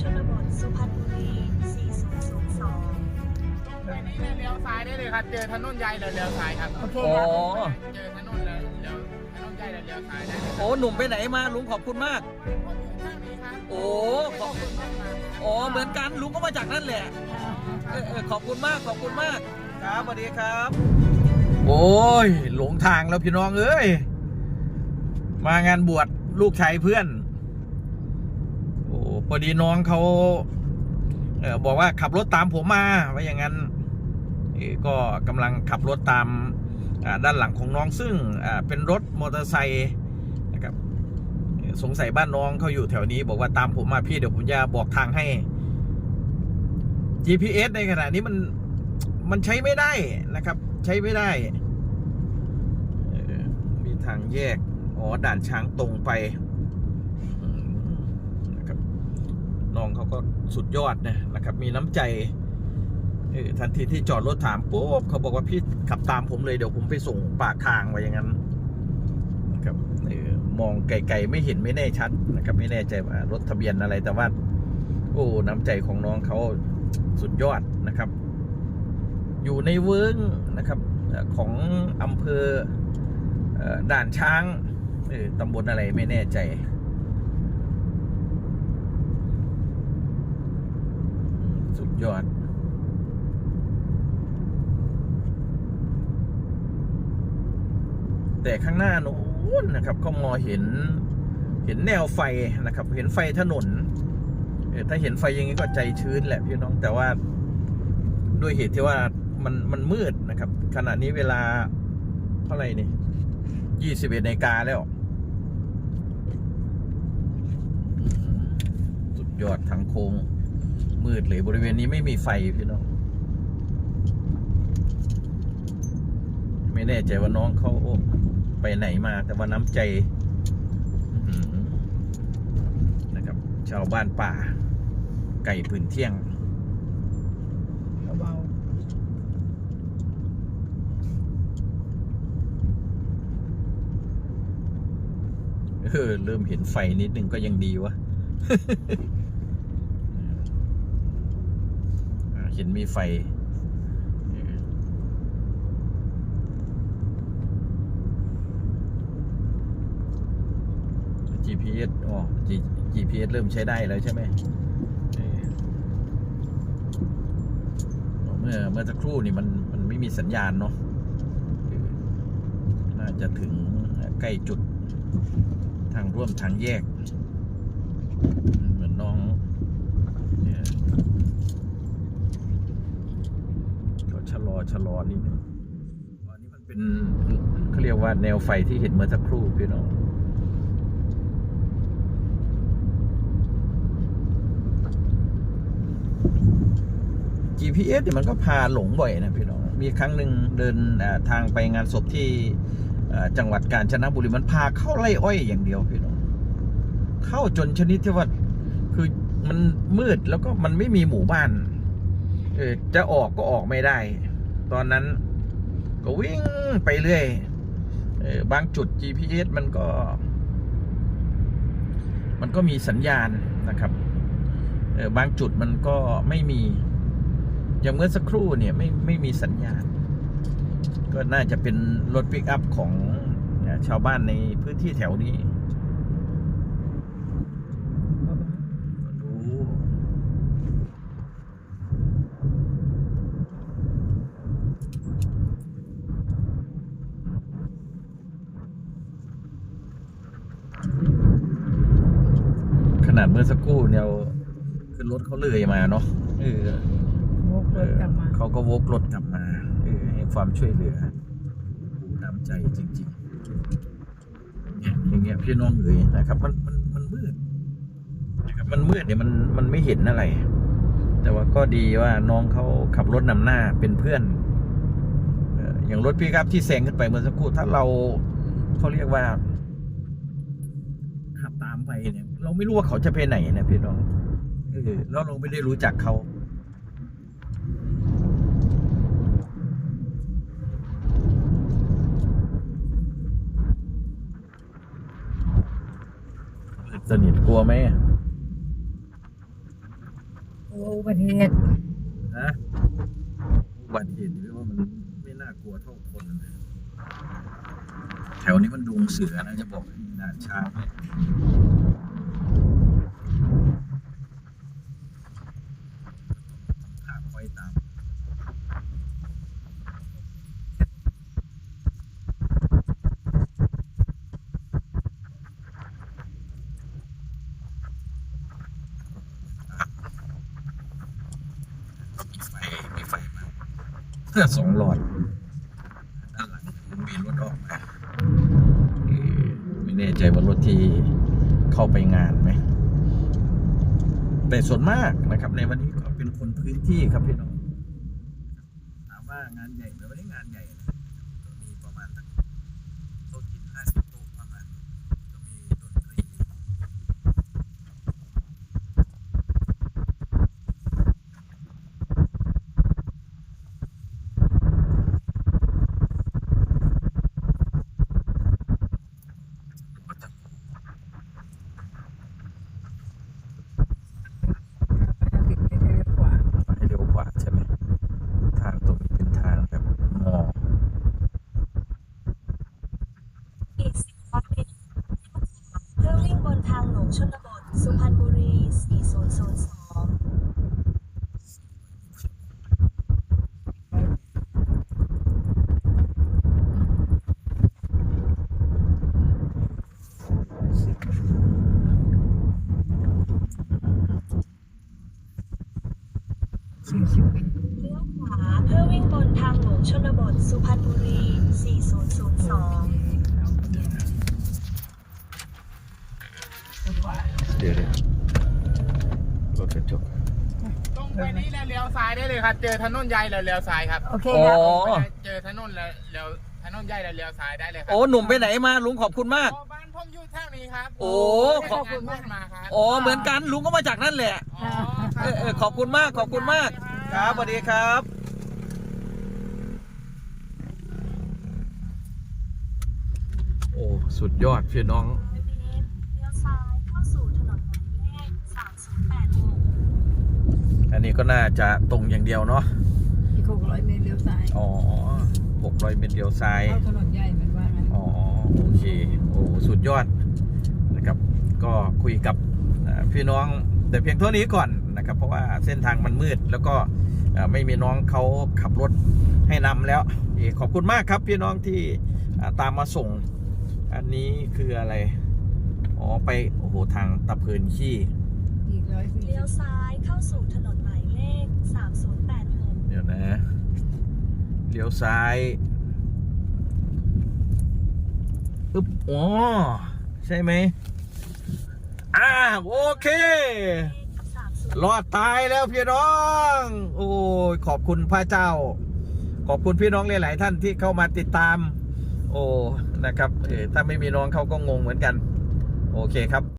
ชนบทสุพรรณบุรี 4002ไปนี่เลยเลี้ยวซ้ายได้เลยครับ เจอถนนใหญ่เลยเลี้ยวซ้ายครับโอเคอ๋อครับเจอถนนแล้วเลี้ยวถนนใหญ่แล้วเลี้ยวซ้ายได้เลยโอ้หนุ่มไปไหนมาลุงขอบคุณมากผมอยู่ข้างนี้ครับโอ้ขอบคุณมากครับอ๋อเหมือนกันลุงก็มาจากนั่นแหละเออเออขอบคุณมากขอบคุณมาก ครับสวัสดีครับ โอ้ยหลงทางแล้วพี่น้องเอ้ยมางานบวชลูกชายเพื่อนโอ้พอดีน้องเขาเออบอกว่าขับรถตามผมมาว่าอย่างนั้นก็กำลังขับรถตามด้านหลังของน้องซึ่งเป็นรถมอเตอร์ไซค์นะครับสงสัยบ้านน้องเขาอยู่แถวนี้ บอกว่าตามผมมาพี่เดี๋ยวผมจะบอกทางให้ GPS ในขณะนี้มันมันใช้ไม่ได้นะครับ ใช้ไม่ได้ มีทางแยกอ๋อด่านช้างตรงไปอืมนะครับ น้องเขาก็สุดยอดนะนะครับ มีน้ำใจทันทีที่จอดรถถามปุ๊บเขาบอกว่าพี่ขับตามผมเลยเดี๋ยวผมไปส่งปากทางไว้อย่างนั้นนะครับมองไกลๆไม่เห็นไม่แน่ชัดนะครับ ไม่แน่ใจว่ารถทะเบียนอะไรแต่ว่า โอ้น้ำใจของน้องเขาสุดยอดนะครับ อยู่ในเวิ้งนะครับของอำเภอด่านช้างตำบลอะไรไม่แน่ใจ สุด ยอด แต่ข้างหน้านู้นนะครับ ก็มองเห็น เห็นแนวไฟนะครับ เห็นไฟถนนถ้าเห็นไฟอย่างนี้ก็ใจชื้นแหละพี่น้องแต่ว่าด้วยเหตุที่ว่ามันมันมืดนะครับ ขณะนี้เวลาเท่าไหร่นี่ยี่สิบเอ็ดนาฬิกาแล้ว สุดยอดทางโค้ง มืดเลยบริเวณนี้ไม่มีไฟพี่น้อง ไม่แน่ใจว่าน้องเขาไปไหนมาแต่ว่าน้ำใจอื้อหือนะครับ ชาวบ้านป่า ไก่พื้นเที่ยงเบาเออเริ่มเห็นไฟนิดนึงก็ยังดีวะ อ่า เห็นมีไฟเออ GPS อ๋อ G- GPS เริ่มใช้ได้แล้วใช่ไหมเมื่อเมื่อสักครู่นี่มันมันไม่มีสัญญาณเนาะน่าจะถึงใกล้จุดทางร่วมทางแยก เหมือนน้องเนี่ยก็ ชะลอชะลอนิดนึงอันนี้มันเป็นเขาเรียกว่าแนวไฟที่เห็นเมื่อสักครู่พี่น้อง GPS เนี่ยมันก็พาหลงบ่อยนะพี่น้อง มีครั้งหนึ่งเดินทางไปงานศพที่จังหวัดกาญจนบุรีมันพาเข้าไร่อ้อยอย่างเดียวพี่น้อง เข้าจนชนิดที่ว่าคือมันมืดแล้วก็มันไม่มีหมู่บ้านเออจะออกก็ออกไม่ได้ ตอนนั้น ก็วิ่งไปเรื่อยเออบางจุด GPS มันก็ มันก็มีสัญญาณนะครับเออบางจุดมันก็ไม่มี อย่างเมื่อสักครู่เนี่ยไม่ไม่มีสัญญาณ ก็น่าจะเป็นรถปิกอัพของชาวบ้านในพื้นที่แถวนี้ดูข นาดเมื่อสักครู่เนี่ยขึ้นรถเขาเลยมาเนาะเออวกรถกลับมาเขาก็วกรถกลับมาเออให้ความช่วยเหลือผู้น้ำใจจริงๆเนี่ยอย่างเงี้ยพี่น้องเอ๋ยนะครับ มันมันมันมืดนะครับมันมืดเนี่ยมันมันไม่เห็นอะไร แต่ว่าก็ดีว่าน้องเขาขับรถนำหน้าเป็นเพื่อนเอ่ออย่างรถพี่ครับที่แซงขึ้นไปเมื่อสักครู่ถ้าเราเขาเรียกว่าขับตามไป เนี่ยเราไม่รู้ว่าเขาจะไปไหนนะพี่น้องเออแล้วเราไม่ได้รู้จักเขาสนิทกลัวไหมโอ้อุบัติเหตุนะอุบัติเหตุหรือว่ามันไม่น่ากลัวเท่าคนนะแถวนี้มันดงเสือนะจะบอกให้ด่านช้างเนี่ยต้ องขาคอยตามมีไฟไฟมเพื่อสองหลอด ด้านหลังมีรถออกมาเอ่อไม่แน่ใจว่ารถที่เข้าไปงานไหม แต่ส่วนมากนะครับในวันนี้ก คนพื้นที่ครับพี่น้องถามว่างานใหญ่ไหมวันนี้งานใหญ่นะก็มีประมาณสักโต๊ะกินห้าสิบโต๊ะประมาณนี้ก็มีดนตรี ติดไปเร็วกว่า ให้เร็วกว่าใช่ไหม ทางตรงนี้เป็นทางแบบมอ อีกสิบวัตต์เพื่อวิ่งบนทางหลวงชนบท สุพรรณบุรี 4002 สี่สิบ เลี้ยวขวาเพื่อวิ่งบนทางหลวงชนบท สุพรรณบุรี 4002 เดี๋ยวเดี๋ยวรถกระจก ตรงไปนี้แล้วเลี้ยวซ้ายได้เลยครับ เจอถนนใหญ่แล้วเลี้ยวซ้ายครับโอเคโอ้ครับเจอถนนแล้วเลี้ยวถนนใหญ่แล้วเลี้ยวซ้ายได้เลยครัโอ้หนุ่มไปไหนมาลุงขอบคุณมากโอ้บ้านผมอยู่แถวนี้ครับโอ้ขอบคุณมาก มาครับอ๋อเหมือนกันลุงก็มาจากนั่นแหละ อ๋อครับ เออเออขอบคุณมากขอบคุณมาก ครับสวัสดีครับ โอ้สุดยอดพี่น้อง เลี้ยวซ้ายเข้าสู่ถนนหมายเลข3086 อันนี้ก็น่าจะตรงอย่างเดียวเนาะอีกหกร้อยเมตรเลี้ยวซ้ายอ๋อหกร้อยเมตรเดียวซ้ายเข้าถนนใหญ่เหมือนว่างั้นอ๋อโอเคโอ้สุดยอดนะครับ ก็คุยกับอ่าพี่น้องแต่เพียงเท่านี้ก่อนนะครับ เพราะว่าเส้นทางมันมืด แล้วก็อ่าไม่มีน้องเขาขับรถให้นำแล้วเอ่อขอบคุณมากครับพี่น้องที่อ่าตามมาส่ง อันนี้คืออะไร อ๋อ ไป โอ้โห ทางตะเพินขี้อีกร้อยสี่เลี้ยวซ้ายเข้าสู่ถนน หมายเลข3086เดี๋ยวนะ เลี้ยวซ้ายอึ๊บอ๋อใช่ไหมอ่าโอเครอดตายแล้วพี่น้อง โอ้ยขอบคุณพระเจ้า ขอบคุณพี่น้องหลาย ๆ ท่านที่เข้ามาติดตาม โอ้นะครับเออถ้าไม่มีน้องเขาก็งงเหมือนกัน โอเคครับ